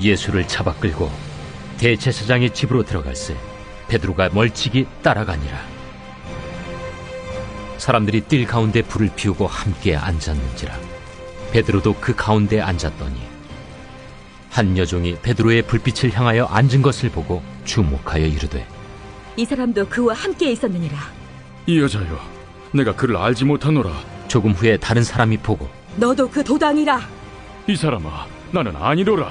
예수를 잡아 끌고 대제사장의 집으로 들어갈새 베드로가 멀찍이 따라가니라 사람들이 뜰 가운데 불을 피우고 함께 앉았는지라 베드로도 그 가운데 앉았더니 한 여종이 베드로의 불빛을 향하여 앉은 것을 보고 주목하여 이르되 이 사람도 그와 함께 있었느니라. 이 여자여, 내가 그를 알지 못하노라. 조금 후에 다른 사람이 보고 너도 그 도당이라. 이 사람아, 나는 아니로라.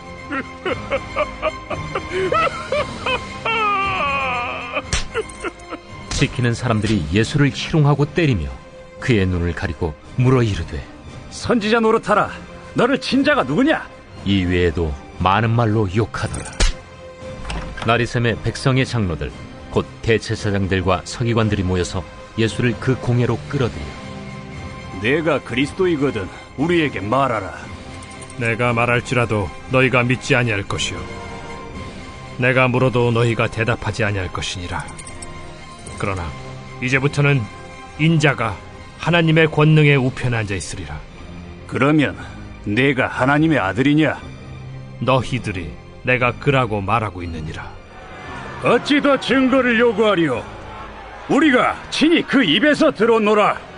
지키는 사람들이 예수를 희롱하고 때리며 그의 눈을 가리고 물어 이르되 선지자 노릇하라. 너를 친자가 누구냐? 이 외에도 많은 말로 욕하더라. 나리샘의 백성의 장로들 곧 대제사장들과 서기관들이 모여서 예수를 그 공회로 끌어들여 내가 그리스도이거든 우리에게 말하라. 내가 말할지라도 너희가 믿지 아니할 것이요. 내가 물어도 너희가 대답하지 아니할 것이니라. 그러나 이제부터는 인자가 하나님의 권능에 우편에 앉아 있으리라. 그러면 내가 하나님의 아들이냐? 너희들이 내가 그라고 말하고 있느니라. 어찌 더 증거를 요구하리요? 우리가 친히 그 입에서 들었노라.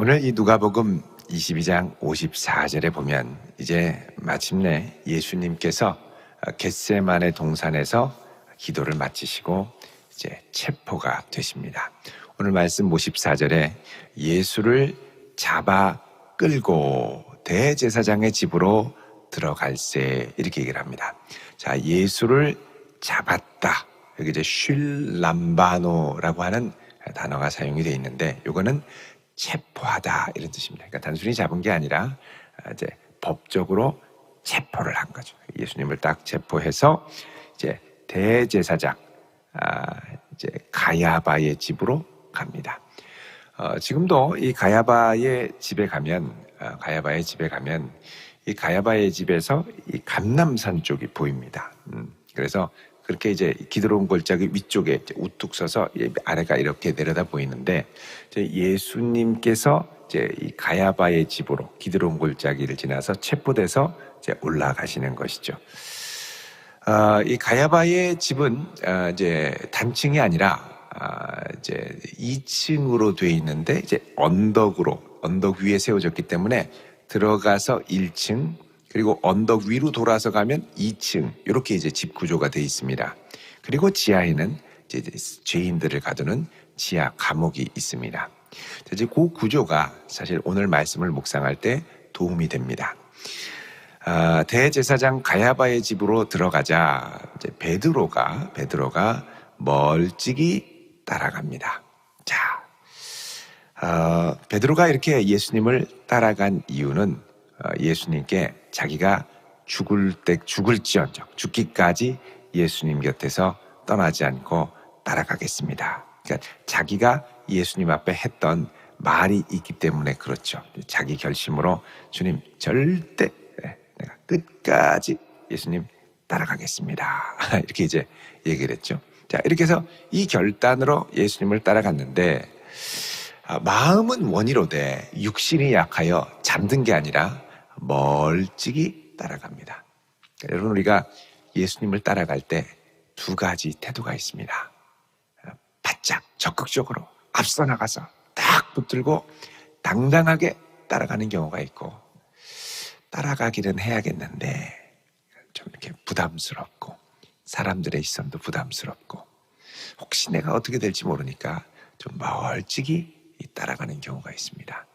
오늘 이 누가복음 22장 54절에 보면 이제 마침내 예수님께서 겟세만의 동산에서 기도를 마치시고 이제 체포가 되십니다. 오늘 말씀 54절에 예수를 잡아 끌고 대제사장의 집으로 들어갈세 이렇게 얘기를 합니다. 자, 예수를 잡았다. 여기 이제 쉴 람바노라고 하는 단어가 사용이 되어 있는데 이거는 체포하다 이런 뜻입니다. 그러니까 단순히 잡은 게 아니라 이제 법적으로 체포를 한 거죠. 예수님을 딱 체포해서 이제 대제사장 아, 이제 가야바의 집으로 갑니다. 어, 지금도 이 가야바의 집에 가면 어, 가야바의 집에 가면 이 가야바의 집에서 이 감남산 쪽이 보입니다. 음, 그래서 그렇게 이제 기드론 골짜기 위쪽에 우뚝 서서 아래가 이렇게 내려다 보이는데 예수님께서 이제 이 가야바의 집으로 기드론 골짜기를 지나서 체포돼서 이제 올라가시는 것이죠. 어, 이 가야바의 집은 어, 이제 단층이 아니라 아, 이제 2층으로 돼 있는데 이제 언덕으로 언덕 위에 세워졌기 때문에 들어가서 1층 그리고 언덕 위로 돌아서 가면 2층 이렇게 이제 집 구조가 돼 있습니다. 그리고 지하에는 이제 죄인들을 가두는 지하 감옥이 있습니다. 이제 그 구조가 사실 오늘 말씀을 묵상할 때 도움이 됩니다. 아, 대제사장 가야바의 집으로 들어가자 이제 베드로가 베드로가 멀찍이 따라갑니다. 자, 어, 베드로가 이렇게 예수님을 따라간 이유는 어, 예수님께 자기가 죽을 때 죽을지언정 죽기까지 예수님 곁에서 떠나지 않고 따라가겠습니다. 그러니까 자기가 예수님 앞에 했던 말이 있기 때문에 그렇죠. 자기 결심으로 주님 절대 내가 끝까지 예수님 따라가겠습니다. 이렇게 이제 얘기를 했죠. 자, 이렇게 해서 이 결단으로 예수님을 따라갔는데 아, 마음은 원이로되 육신이 약하여 잠든 게 아니라 멀찍이 따라갑니다. 그러니까 여러분 우리가 예수님을 따라갈 때 두 가지 태도가 있습니다. 바짝 적극적으로 앞서 나가서 딱 붙들고 당당하게 따라가는 경우가 있고 따라가기는 해야겠는데 좀 이렇게 부담스럽고 사람들의 시선도 부담스럽고 혹시 내가 어떻게 될지 모르니까 좀 멀찍이 따라가는 경우가 있습니다.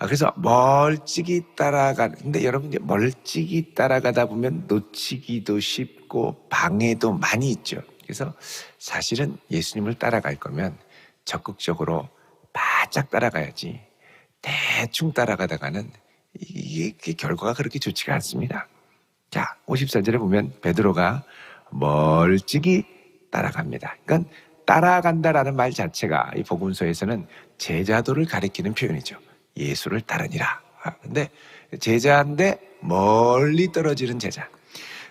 아, 그래서 멀찍이 따라가는, 근데 여러분 멀찍이 따라가다 보면 놓치기도 쉽고 방해도 많이 있죠. 그래서 사실은 예수님을 따라갈 거면 적극적으로 바짝 따라가야지 대충 따라가다가는 이게 결과가 그렇게 좋지가 않습니다. 자, 54절에 보면 베드로가 멀찍이 따라갑니다. 그러니까 따라간다라는 말 자체가 이 복음서에서는 제자도를 가리키는 표현이죠. 예수를 따르니라. 아, 근데 제자인데 멀리 떨어지는 제자.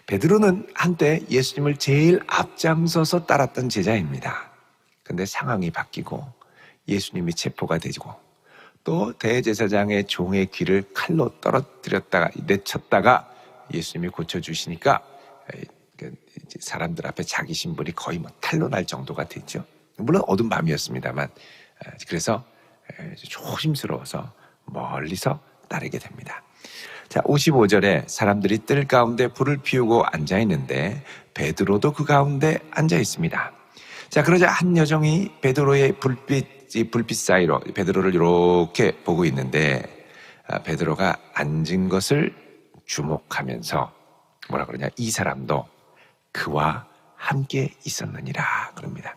베드로는 한때 예수님을 제일 앞장서서 따랐던 제자입니다. 근데 상황이 바뀌고 예수님이 체포가 되고 또 대제사장의 종의 귀를 칼로 떨어뜨렸다가 내쳤다가 예수님이 고쳐주시니까 그 사람들 앞에 자기 신분이 거의 뭐 탈로 날 정도가 됐죠. 물론 어두운 밤이었습니다만 그래서 조심스러워서 멀리서 따르게 됩니다. 자, 55절에 사람들이 뜰 가운데 불을 피우고 앉아 있는데 베드로도 그 가운데 앉아 있습니다. 자, 그러자 한 여종이 베드로의 불빛, 불빛 사이로 베드로를 이렇게 보고 있는데 아, 베드로가 앉은 것을 주목하면서 뭐라 그러냐? 이 사람도 그와 함께 있었느니라 그럽니다.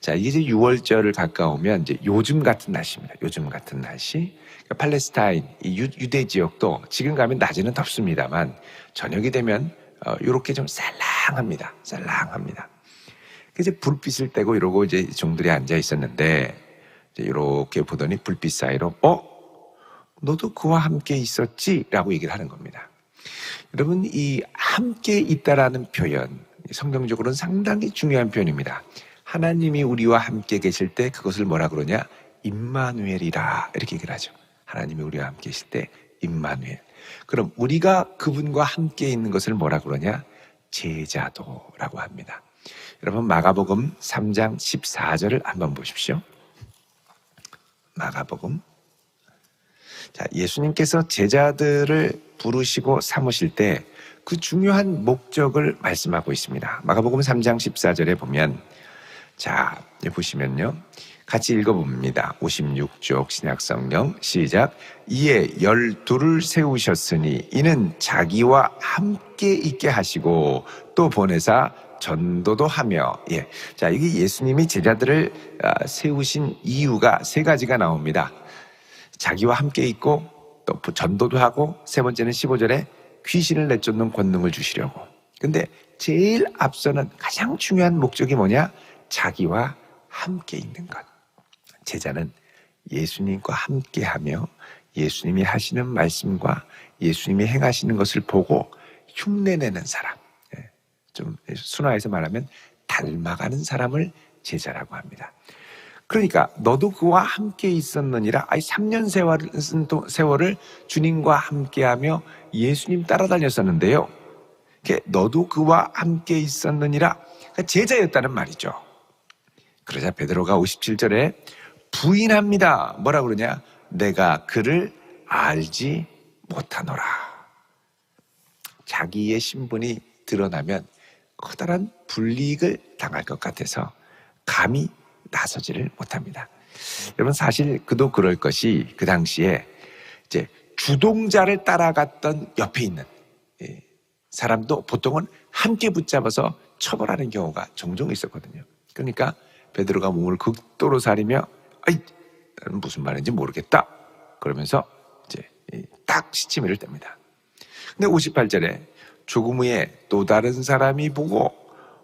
자, 이제 6월절을 가까우면 이제 요즘 같은 날씨입니다. 요즘 같은 날씨. 그러니까 팔레스타인, 이 유, 유대 지역도 지금 가면 낮에는 덥습니다만 저녁이 되면 어, 이렇게 좀 쌀랑합니다. 쌀랑합니다. 그래서 불빛을 떼고 이러고 이제 종들이 앉아 있었는데 이렇게 보더니 불빛 사이로 어 너도 그와 함께 있었지라고 얘기를 하는 겁니다. 여러분 이 함께 있다라는 표현 성경적으로는 상당히 중요한 표현입니다. 하나님이 우리와 함께 계실 때 그것을 뭐라 그러냐? 임마누엘이라 이렇게 얘기를 하죠. 하나님이 우리와 함께 계실 때 임마누엘. 그럼 우리가 그분과 함께 있는 것을 뭐라 그러냐? 제자도라고 합니다. 여러분 마가복음 3장 14절을 한번 보십시오. 마가복음 자, 예수님께서 제자들을 부르시고 삼으실 때 그 중요한 목적을 말씀하고 있습니다. 마가복음 3장 14절에 보면 자, 보시면요. 같이 읽어봅니다. 56쪽 신약성령 시작. 이에 열두를 세우셨으니 이는 자기와 함께 있게 하시고 또 보내사 전도도 하며 예. 자, 이게 예수님이 제자들을 아, 세우신 이유가 세 가지가 나옵니다. 자기와 함께 있고 또 전도도 하고 세 번째는 15절에 귀신을 내쫓는 권능을 주시려고. 근데 제일 앞서는 가장 중요한 목적이 뭐냐? 자기와 함께 있는 것. 제자는 예수님과 함께 하며 예수님이 하시는 말씀과 예수님이 행하시는 것을 보고 흉내내는 사람. 예, 좀 순화해서 말하면 닮아가는 사람을 제자라고 합니다. 그러니까 너도 그와 함께 있었느니라. 아이 3년 세월을, 세월을 주님과 함께하며 예수님 따라다녔었는데요. 너도 그와 함께 있었느니라. 그러니까 제자였다는 말이죠. 그러자 베드로가 57절에 부인합니다. 뭐라 그러냐? 내가 그를 알지 못하노라. 자기의 신분이 드러나면 커다란 불이익을 당할 것 같아서 감히 나서지를 못합니다. 여러분 사실 그도 그럴 것이 그 당시에 이제 주동자를 따라갔던 옆에 있는 사람도 보통은 함께 붙잡아서 처벌하는 경우가 종종 있었거든요. 그러니까 베드로가 몸을 극도로 사리며 아이 나는 무슨 말인지 모르겠다. 그러면서 이제 딱 시치미를 뗍니다. 근데 58절에 조금 후에 또 다른 사람이 보고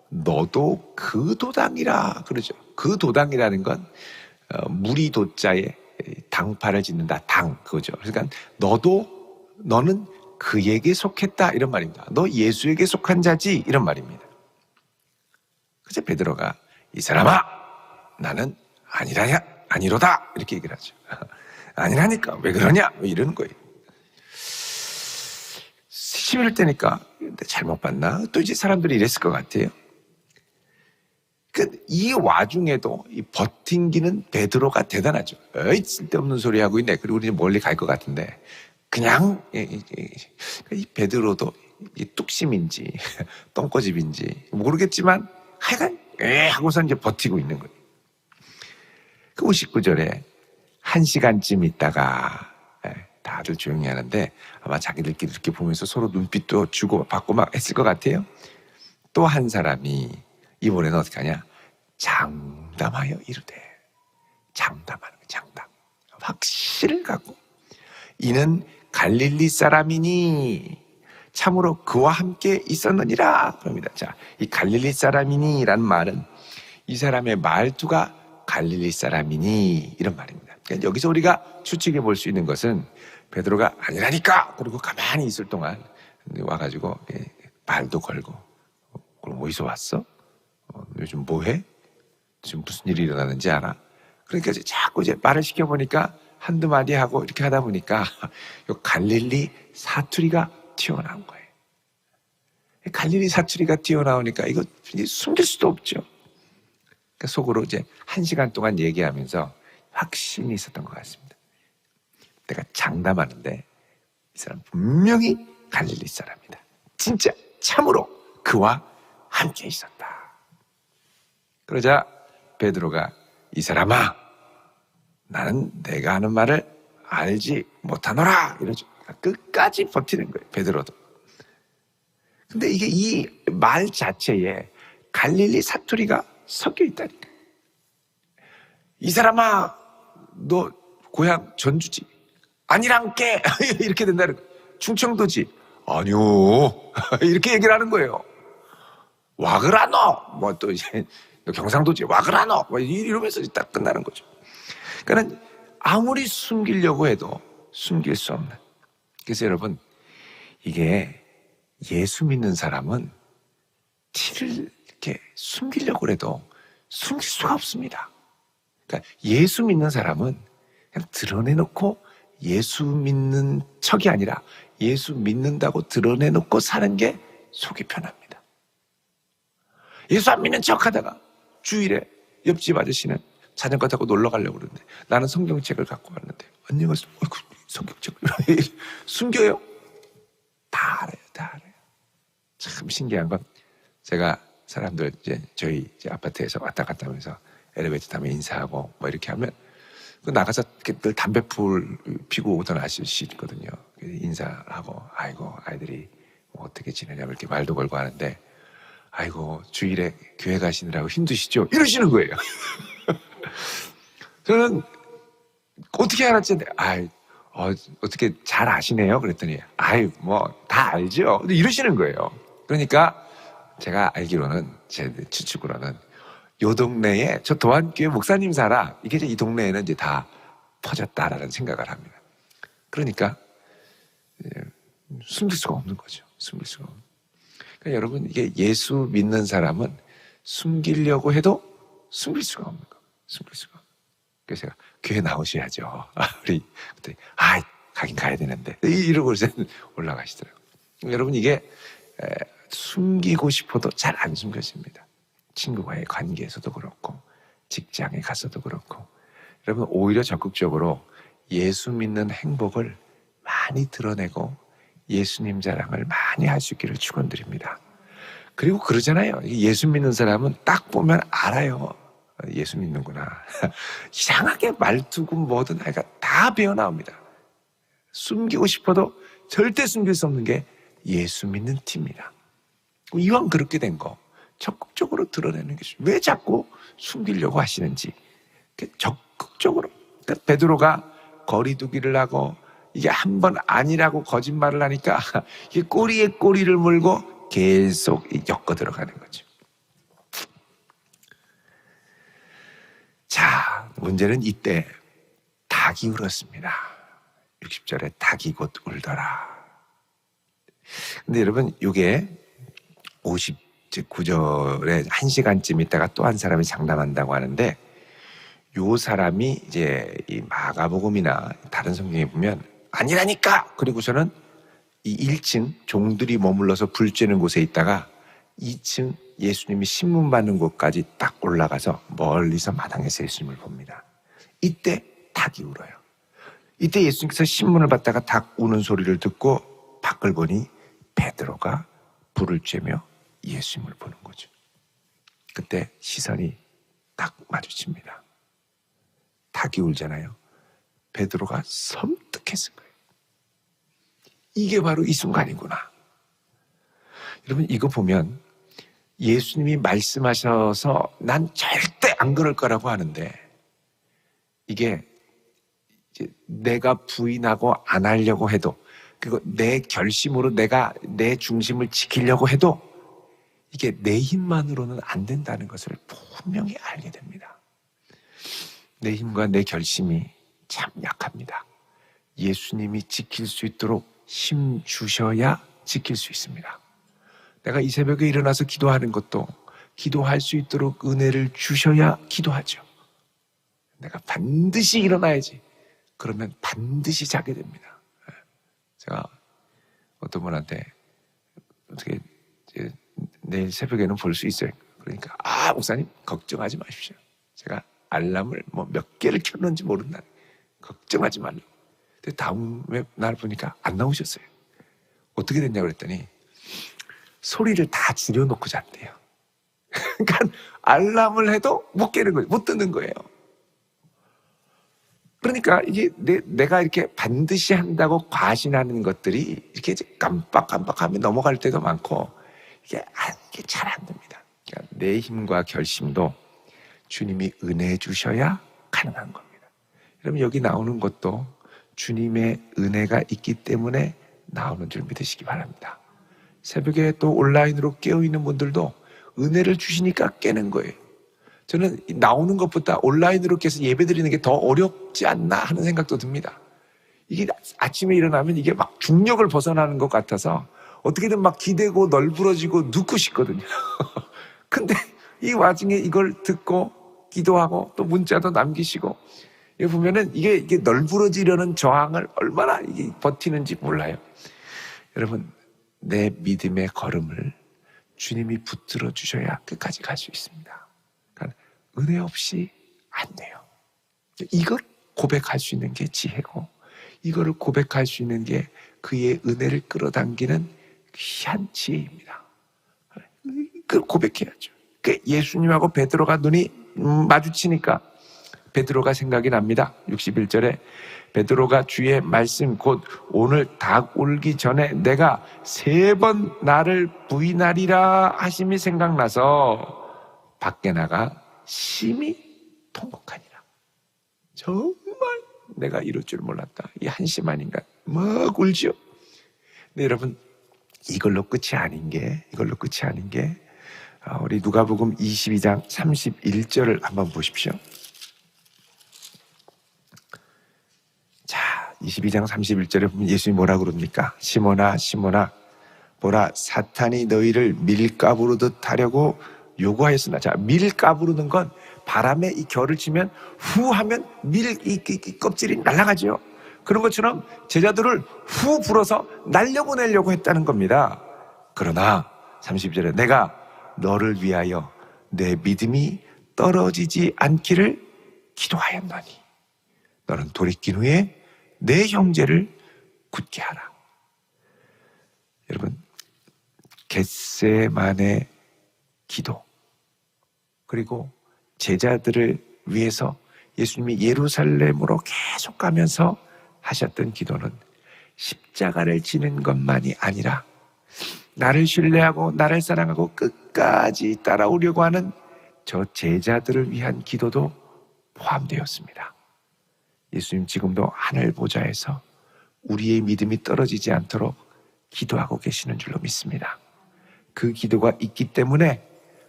너도 그 도당이라 그러죠. 그 도당이라는 건 어, 무리 도자에 당파를 짓는다. 당 그거죠. 그러니까 너도 너는 그에게 속했다 이런 말입니다. 너 예수에게 속한 자지 이런 말입니다. 그래서 베드로가 이 사람아 나는 아니라야 아니로다 이렇게 얘기를 하죠. 아니라니까 왜 그러냐 뭐 이러는 거예요. 시비를 때니까 잘못 봤나 또 이제 사람들이 이랬을 것 같아요. 그이 와중에도 이 버틴기는 베드로가 대단하죠. 어이 쓸데없는 소리 하고 있네. 그리고 우리 멀리 갈 것 같은데 그냥 이, 베드로도 이 뚝심인지 똥꼬집인지 모르겠지만 하여간 에 하고서 이제 버티고 있는 거예요. 그 59절에 한 시간쯤 있다가 다들 조용히 하는데 아마 자기들끼리 이렇게 보면서 서로 눈빛도 주고 받고 막 했을 것 같아요. 또 한 사람이 이번에는 어떻게 하냐? 장담하여 이르되 장담하는 거 장담 확실을 갖고 이는 갈릴리 사람이니 참으로 그와 함께 있었느니라 그럽니다. 자, 이 갈릴리 사람이니라는 말은 이 사람의 말투가 갈릴리 사람이니 이런 말입니다. 그러니까 여기서 우리가 추측해 볼 수 있는 것은 베드로가 아니라니까 그리고 가만히 있을 동안 와가지고 예, 말도 걸고 어, 그럼 어디서 왔어? 어, 요즘 뭐해? 지금 무슨 일이 일어나는지 알아? 그러니까 이제 자꾸 이제 말을 시켜 보니까 한두 마디 하고 이렇게 하다 보니까 요 갈릴리 사투리가 튀어나온 거예요. 갈릴리 사투리가 튀어나오니까 이거 숨길 수도 없죠. 그러니까 속으로 이제 한 시간 동안 얘기하면서 확신이 있었던 것 같습니다. 내가 장담하는데 이 사람 분명히 갈릴리 사람이다. 진짜 참으로 그와 함께 있었다. 그러자 베드로가 이 사람아 나는 내가 하는 말을 알지 못하노라 이러죠. 끝까지 버티는 거예요. 베드로도. 근데 이게 이 말 자체에 갈릴리 사투리가 섞여 있다니까. 이 사람아 너 고향 전주지? 아니랑께 이렇게 된다는. 충청도지? 아니요 이렇게 얘기를 하는 거예요. 와그라노 뭐 또 이제 너 경상도지 와그라노 뭐 이러면서 딱 끝나는 거죠. 그러니까 아무리 숨기려고 해도 숨길 수 없는. 그래서 여러분 이게 예수 믿는 사람은 티를 이렇게 숨기려고 해도 숨길 수가 없습니다. 그러니까 예수 믿는 사람은 그냥 드러내놓고 예수 믿는 척이 아니라 예수 믿는다고 드러내놓고 사는 게 속이 편합니다. 예수 안 믿는 척 하다가 주일에 옆집 아저씨는 자전거 타고 놀러 가려고 그러는데 나는 성경책을 갖고 왔는데 안녕하세요. 어이구, 성경책 숨겨요? 다 알아요, 다 알아요. 참 신기한 건 제가 사람들 이제 저희 이제 아파트에서 왔다 갔다 하면서 엘리베이터 타면 인사하고 뭐 이렇게 하면 그 나가서 늘 담배 풀 피고 오던 아저씨 있거든요. 인사하고 아이고 아이들이 뭐 어떻게 지내냐 이렇게 말도 걸고 하는데 아이고 주일에 교회 가시느라고 힘드시죠? 이러시는 거예요. 저는 어떻게 알았지? 아이 어, 어떻게 잘 아시네요? 그랬더니 아이 뭐 다 알죠. 이러시는 거예요. 그러니까 제가 알기로는 제 추측으로는 요 동네에 저 도안교회 목사님 살아 이게 이제 이 동네에는 이제 다 퍼졌다라는 생각을 합니다. 그러니까 예, 숨길 수가 없는 거죠. 숨길 수가 없는. 그러니까 여러분 이게 예수 믿는 사람은 숨기려고 해도 숨길 수가 없는 거. 숨길 수가. 없는. 그래서 제가 교회 나오셔야죠. 우리 그때 아 가긴 가야 되는데 이러고 올라가시더라고요. 여러분 이게 에, 숨기고 싶어도 잘 안 숨겨집니다. 친구와의 관계에서도 그렇고 직장에 가서도 그렇고 여러분 오히려 적극적으로 예수 믿는 행복을 많이 드러내고 예수님 자랑을 많이 할 수 있기를 축원드립니다. 그리고 그러잖아요. 예수 믿는 사람은 딱 보면 알아요. 예수 믿는구나. 이상하게 말투고 뭐든 하여간 다 배어 나옵니다. 숨기고 싶어도 절대 숨길 수 없는 게 예수 믿는 티입니다. 이왕 그렇게 된 거 적극적으로 드러내는 것이 왜 자꾸 숨기려고 하시는지 적극적으로 그러니까 베드로가 거리두기를 하고 이게 한 번 아니라고 거짓말을 하니까 이게 꼬리에 꼬리를 물고 계속 엮어 들어가는 거죠. 자, 문제는 이때 닭이 울었습니다. 60절에 닭이 곧 울더라. 근데 여러분, 이게 59절에 한 시간쯤 있다가 또 한 사람이 장담한다고 하는데 요 사람이 이제 이 마가복음이나 다른 성경에 보면 아니라니까! 그리고서는 이 1층 종들이 머물러서 불 쬐는 곳에 있다가 2층 예수님이 신문 받는 곳까지 딱 올라가서 멀리서 마당에서 예수님을 봅니다. 이때 닭이 울어요. 이때 예수님께서 신문을 받다가 닭 우는 소리를 듣고 밖을 보니 베드로가 불을 쬐며 예수님을 보는 거죠. 그때 시선이 딱 마주칩니다. 닭이 울잖아요. 베드로가 섬뜩했을 거예요. 이게 바로 이 순간이구나. 여러분 이거 보면 예수님이 말씀하셔서 난 절대 안 그럴 거라고 하는데 이게 내가 부인하고 안 하려고 해도 그리고 내 결심으로 내가 내 중심을 지키려고 해도 이게 내 힘만으로는 안 된다는 것을 분명히 알게 됩니다. 내 힘과 내 결심이 참 약합니다. 예수님이 지킬 수 있도록 힘 주셔야 지킬 수 있습니다. 내가 이 새벽에 일어나서 기도하는 것도 기도할 수 있도록 은혜를 주셔야 기도하죠. 내가 반드시 일어나야지. 그러면 반드시 자게 됩니다. 예. 제가 어떤 분한테 어떻게 내일 새벽에는 볼 수 있어요. 그러니까 아 목사님 걱정하지 마십시오. 제가 알람을 뭐 몇 개를 켰는지 모른다. 걱정하지 말라고. 근데 다음에 날 보니까 안 나오셨어요. 어떻게 됐냐고 그랬더니 소리를 다 줄여놓고 잤대요. 그러니까 알람을 해도 못 깨는 거예요. 못 듣는 거예요. 그러니까 이게 내, 내가 이렇게 반드시 한다고 과신하는 것들이 이렇게 깜빡깜빡하면 넘어갈 때도 많고 이게, 아, 이게 잘 안 됩니다. 그러니까 내 힘과 결심도 주님이 은혜 주셔야 가능한 겁니다. 여러분 여기 나오는 것도 주님의 은혜가 있기 때문에 나오는 줄 믿으시기 바랍니다. 새벽에 또 온라인으로 깨어 있는 분들도 은혜를 주시니까 깨는 거예요. 저는 이 나오는 것보다 온라인으로 깨서 예배 드리는 게 더 어렵지 않나 하는 생각도 듭니다. 이게 아침에 일어나면 이게 막 중력을 벗어나는 것 같아서 어떻게든 막 기대고 널브러지고 눕고 싶거든요. 근데 이 와중에 이걸 듣고 기도하고 또 문자도 남기시고 보면은 이게, 이게 널브러지려는 저항을 얼마나 이게 버티는지 몰라요. 여러분, 내 믿음의 걸음을 주님이 붙들어 주셔야 끝까지 갈 수 있습니다. 그러니까 은혜 없이 안 돼요. 이걸 고백할 수 있는 게 지혜고, 이거를 고백할 수 있는 게 그의 은혜를 끌어당기는 귀한 지혜입니다. 그걸 고백해야죠. 그 예수님하고 베드로가 눈이 음, 마주치니까 베드로가 생각이 납니다. 61절에 베드로가 주의 말씀 곧 오늘 닭 울기 전에 내가 세 번 나를 부인하리라 하심이 생각나서 밖에 나가 심히 통곡하니라. 정말 내가 이럴 줄 몰랐다. 이 한심한 인간 막 울지요. 근데 여러분 이걸로 끝이 아닌 게 이걸로 끝이 아닌 게 아, 우리 누가복음 22장 31절을 한번 보십시오. 자, 22장 31절에 보면 예수님이 뭐라 그럽니까? 시몬아, 시몬아, 보라, 사탄이 너희를 밀가부르듯 하려고 요구하였으나, 자, 밀가부르는 건 바람에 이 결을 치면 후 하면 밀, 이, 이, 이 껍질이 날아가죠. 그런 것처럼 제자들을 후 불어서 날려보내려고 했다는 겁니다. 그러나, 30절에 내가 너를 위하여 내 믿음이 떨어지지 않기를 기도하였나니 너는 돌이킨 후에 내 형제를 굳게 하라. 여러분, 겟세만의 기도 그리고 제자들을 위해서 예수님이 예루살렘으로 계속 가면서 하셨던 기도는 십자가를 지는 것만이 아니라 나를 신뢰하고 나를 사랑하고 끝까지 따라오려고 하는 저 제자들을 위한 기도도 포함되었습니다. 예수님 지금도 하늘 보좌에서 우리의 믿음이 떨어지지 않도록 기도하고 계시는 줄로 믿습니다. 그 기도가 있기 때문에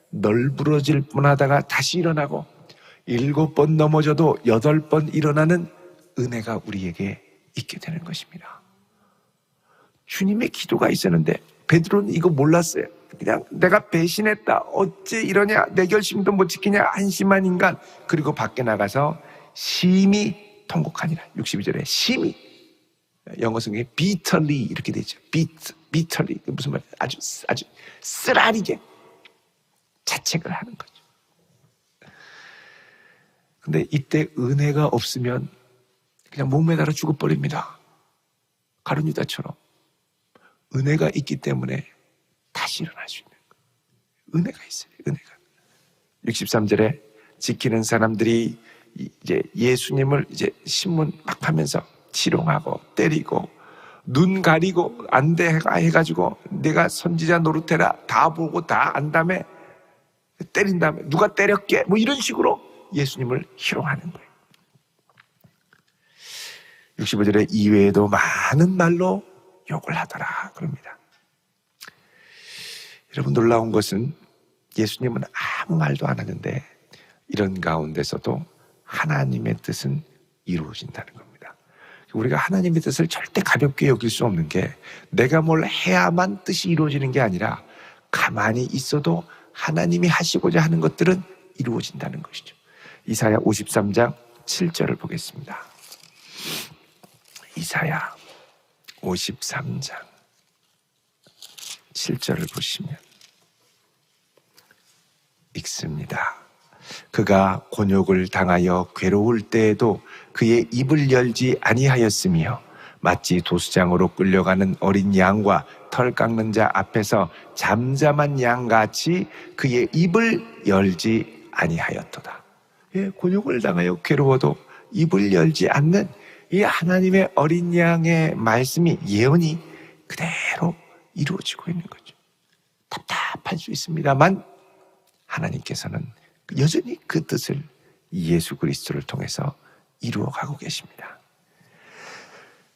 널브러질 뻔하다가 다시 일어나고 일곱 번 넘어져도 여덟 번 일어나는 은혜가 우리에게 있게 되는 것입니다. 주님의 기도가 있었는데 베드로는 이거 몰랐어요. 그냥 내가 배신했다. 어째 이러냐? 내 결심도 못 지키냐? 한심한 인간. 그리고 밖에 나가서 심히 통곡하니라. 62절에 심히 영어 성경에 bitterly 이렇게 되죠. bit, bitterly 무슨 말? 아주 아주 쓰라리게 자책을 하는 거죠. 근데 이때 은혜가 없으면 그냥 목매달아 죽어버립니다. 가룟유다처럼 은혜가 있기 때문에 다시 일어날 수 있는 거예요. 은혜가 있어요. 은혜가. 63절에 지키는 사람들이 이제 예수님을 이제 신문 막 하면서 치롱하고 때리고 눈 가리고 안돼 해가지고 내가 선지자 노릇해라 다 보고 다 안 다음에 때린 다음에 누가 때렸게 뭐 이런 식으로 예수님을 희롱하는 거예요. 65절에 이외에도 많은 말로 욕을 하더라 그럽니다. 여러분 놀라운 것은 예수님은 아무 말도 안 하는데 이런 가운데서도 하나님의 뜻은 이루어진다는 겁니다. 우리가 하나님의 뜻을 절대 가볍게 여길 수 없는 게 내가 뭘 해야만 뜻이 이루어지는 게 아니라 가만히 있어도 하나님이 하시고자 하는 것들은 이루어진다는 것이죠. 이사야 53장 7절을 보겠습니다. 이사야 53장 7절을 보시면 읽습니다. 그가 곤욕을 당하여 괴로울 때에도 그의 입을 열지 아니하였으며 마치 도수장으로 끌려가는 어린 양과 털 깎는 자 앞에서 잠잠한 양같이 그의 입을 열지 아니하였도다. 예, 곤욕을 당하여 괴로워도 입을 열지 않는 이 하나님의 어린 양의 말씀이 예언이 그대로 이루어지고 있는 거죠. 답답할 수 있습니다만 하나님께서는 여전히 그 뜻을 예수 그리스도를 통해서 이루어 가고 계십니다.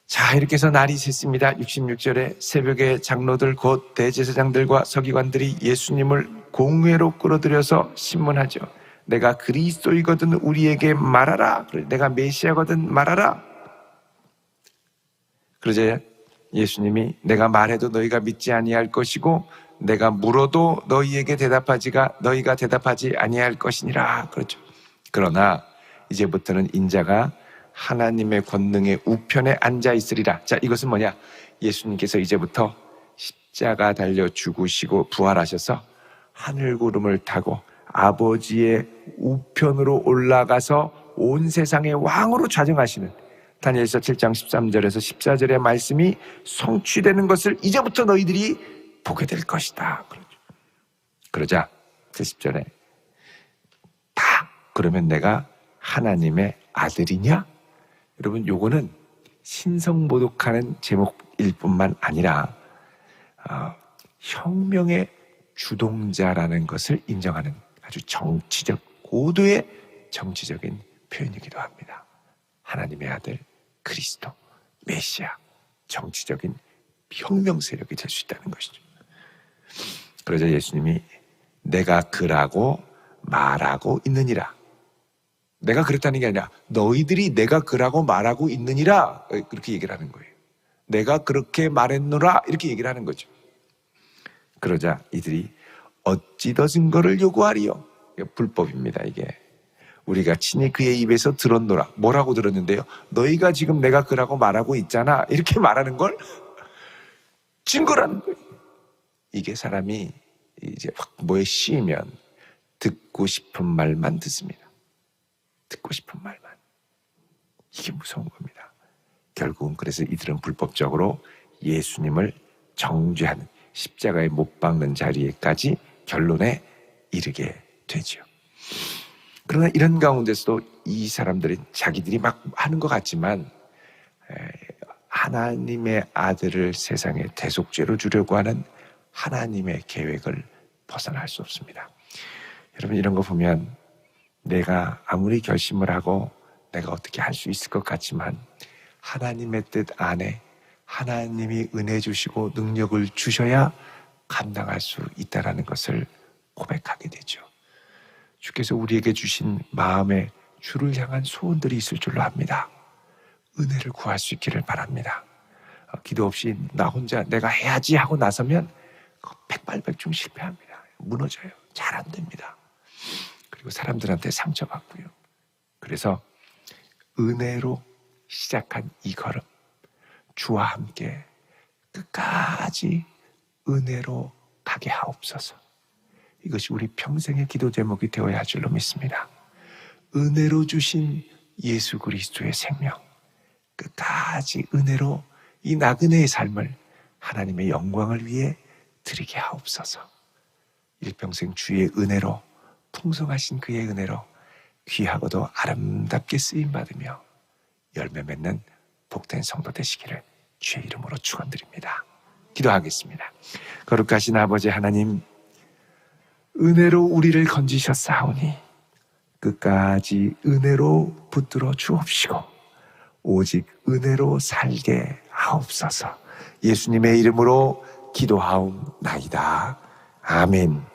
자, 이렇게 해서 날이 샜습니다. 66절에 새벽에 장로들 곧 대제사장들과 서기관들이 예수님을 공회로 끌어들여서 신문하죠. 내가 그리스도이거든 우리에게 말하라. 내가 메시아거든 말하라. 그러자 예수님이 내가 말해도 너희가 믿지 아니할 것이고 내가 물어도 너희에게 대답하지가 너희가 대답하지 아니할 것이니라. 그렇죠. 그러나 이제부터는 인자가 하나님의 권능의 우편에 앉아 있으리라. 자, 이것은 뭐냐? 예수님께서 이제부터 십자가 달려 죽으시고 부활하셔서 하늘 구름을 타고 아버지의 우편으로 올라가서 온 세상의 왕으로 좌정하시는 다니엘서 7장 13절에서 14절의 말씀이 성취되는 것을 이제부터 너희들이 보게 될 것이다. 그러자 70절에 다 그러면 내가 하나님의 아들이냐? 여러분 요거는 신성모독하는 제목일 뿐만 아니라 어, 혁명의 주동자라는 것을 인정하는 아주 정치적 고도의 정치적인 표현이기도 합니다. 하나님의 아들 그리스도 메시아 정치적인 혁명 세력이 될 수 있다는 것이죠. 그러자 예수님이 내가 그라고 말하고 있느니라. 내가 그랬다는 게 아니라 너희들이 내가 그라고 말하고 있느니라 그렇게 얘기를 하는 거예요. 내가 그렇게 말했노라 이렇게 얘기를 하는 거죠. 그러자 이들이 어찌 더 증거를 요구하리요? 불법입니다 이게. 우리가 친히 그의 입에서 들었노라. 뭐라고 들었는데요? 너희가 지금 내가 그라고 말하고 있잖아. 이렇게 말하는 걸 거예요. 이게 사람이 이제 확 뭐에 씌이면 듣고 싶은 말만 듣습니다. 듣고 싶은 말만. 이게 무서운 겁니다. 결국은 그래서 이들은 불법적으로 예수님을 정죄하는 십자가에 못 박는 자리에까지 결론에 이르게 되죠. 그러나 이런 가운데서도 이 사람들은 자기들이 막 하는 것 같지만 하나님의 아들을 세상에 대속죄로 주려고 하는 하나님의 계획을 벗어날 수 없습니다. 여러분 이런 거 보면 내가 아무리 결심을 하고 내가 어떻게 할 수 있을 것 같지만 하나님의 뜻 안에 하나님이 은혜 주시고 능력을 주셔야 감당할 수 있다라는 것을 고백하게 되죠. 주께서 우리에게 주신 마음에 주를 향한 소원들이 있을 줄로 압니다. 은혜를 구할 수 있기를 바랍니다. 어, 기도 없이 나 혼자 내가 해야지 하고 나서면 백발백중 실패합니다. 무너져요. 잘 안 됩니다. 그리고 사람들한테 상처받고요. 그래서 은혜로 시작한 이 걸음, 주와 함께 끝까지 은혜로 가게 하옵소서. 이것이 우리 평생의 기도 제목이 되어야 할 줄로 믿습니다. 은혜로 주신 예수 그리스도의 생명, 끝까지 은혜로 이 나그네의 삶을 하나님의 영광을 위해 드리게 하옵소서. 일평생 주의 은혜로 풍성하신 그의 은혜로 귀하고도 아름답게 쓰임 받으며 열매 맺는 복된 성도 되시기를 주의 이름으로 축원드립니다. 기도하겠습니다. 거룩하신 아버지 하나님 은혜로 우리를 건지셨사오니 끝까지 은혜로 붙들어 주옵시고 오직 은혜로 살게 하옵소서. 예수님의 이름으로 기도하옵나이다. 아멘.